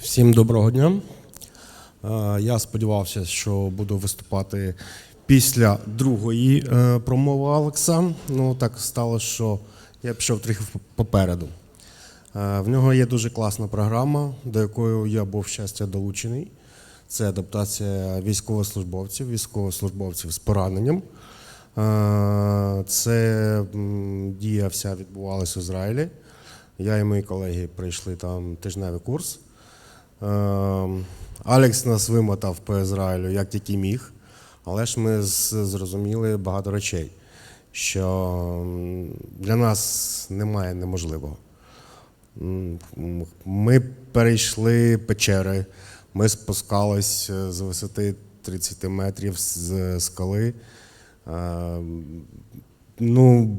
Всім доброго дня. Е, Я сподівався, що буду виступати після другої е, промови Алекса. Ну так стало, що я пішов трохи попереду. Е, В нього є дуже класна програма, до якої я був щастя долучений. Це адаптація військовослужбовців, військовослужбовців з пораненням. Це дія вся відбувалася в Ізраїлі. Я і мої колеги пройшли там тижневий курс. Е, Алекс нас вимотав по Ізраїлю як тільки міг, але ж ми зрозуміли багато речей, що для нас немає неможливого. Ми перейшли печери, ми спускались е, з висоти 30 метрів з скали. Е, Ну,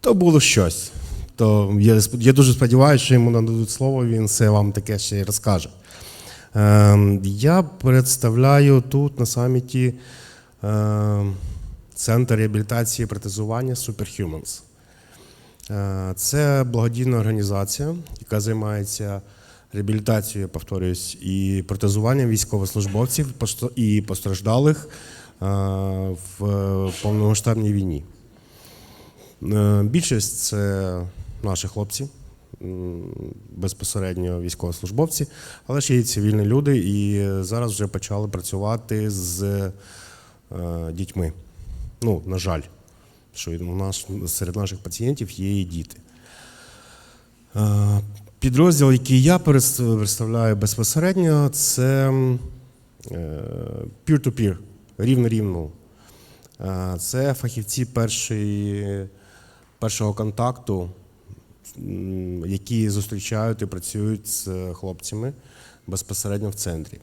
то було щось. То я, я дуже сподіваюся, що йому нададуть слово, він все вам таке ще й розкаже. Е, я представляю тут на саміті е, Центр реабілітації і протезування Superhumans. Е, Це благодійна організація, яка займається реабілітацією, повторюсь, і протезуванням військовослужбовців і постраждалих е, в повномасштабній війні. Е, Більшість це наші хлопці, безпосередньо військовослужбовці, але ж є і цивільні люди, і зараз вже почали працювати з е, дітьми. Ну, на жаль, що у нас серед наших пацієнтів є і діти. Е, Підрозділ, який я представляю безпосередньо, це е, peer-to-peer, рівно-рівну. Е, Це фахівці першої, першого контакту, які зустрічають і працюють з хлопцями безпосередньо в центрі.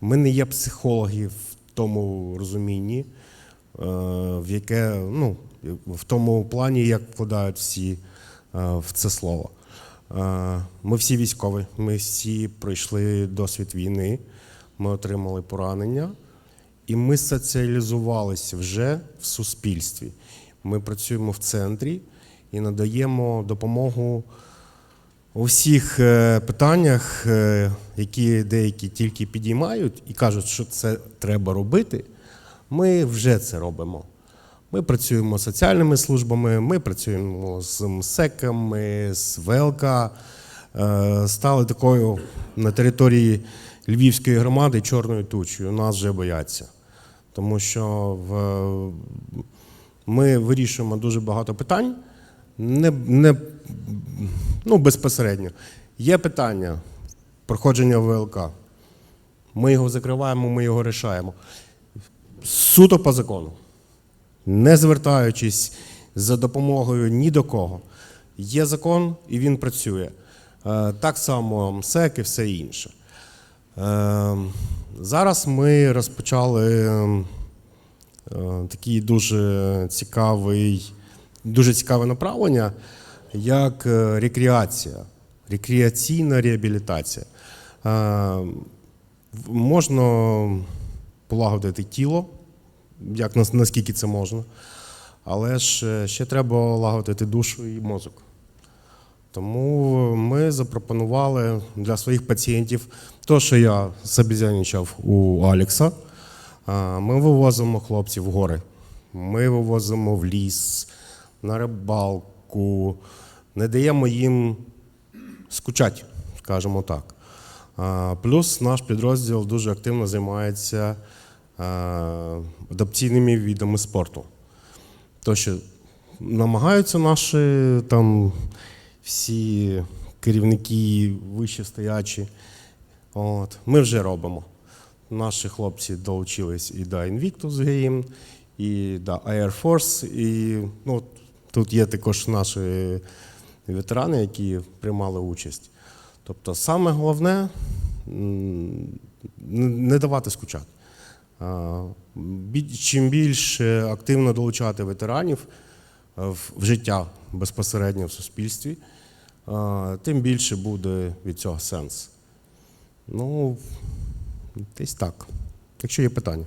Ми не є психологи в тому розумінні, е, в яке, ну, в тому плані, як вкладають всі е, в це слово. Е, Ми всі військові, ми всі пройшли досвід війни, ми отримали поранення. І ми соціалізувалися вже в суспільстві. Ми працюємо в центрі і надаємо допомогу у всіх е, питаннях, е, які деякі тільки підіймають і кажуть, що це треба робити. Ми вже це робимо. Ми працюємо з соціальними службами, ми працюємо з МСЕКами, з ВЛК. Е, Стали такою на території Львівської громади чорною тучею. Нас вже бояться. Тому що в, ми вирішуємо дуже багато питань, не, не, ну, безпосередньо. Є питання проходження ВЛК. Ми його закриваємо, ми його рішаємо. Суто по закону не звертаючись за допомогою ні до кого. Є закон, і він працює. Е, Так само МСЕК і все інше. Е, Зараз ми розпочали е, такий дуже цікавий, дуже цікаве направлення, як е, рекреація, рекреаційна реабілітація. Е, Можна полагодити тіло, як наскільки це можна. Але ж е, ще треба лагодити душу і мозок. Тому ми запропонували для своїх пацієнтів те, що я забізянічав у Алекса. Ми вивозимо хлопців в гори, ми вивозимо в ліс, на рибалку, не даємо їм скучати, скажімо так. Плюс наш підрозділ дуже активно займається адапційними видами спорту. То, що намагаються наші там всі керівники вищестоячі, от, ми вже робимо. Наші хлопці долучились і до Invictus Game, і до Air Force, і ну, тут є також наші ветерани, які приймали участь. Тобто, саме головне не давати скучати. Чим більше активно долучати ветеранів е, в в життя безпосередньо в суспільстві, тим більше буде від цього сенс. Ну, десь так. Якщо є питання.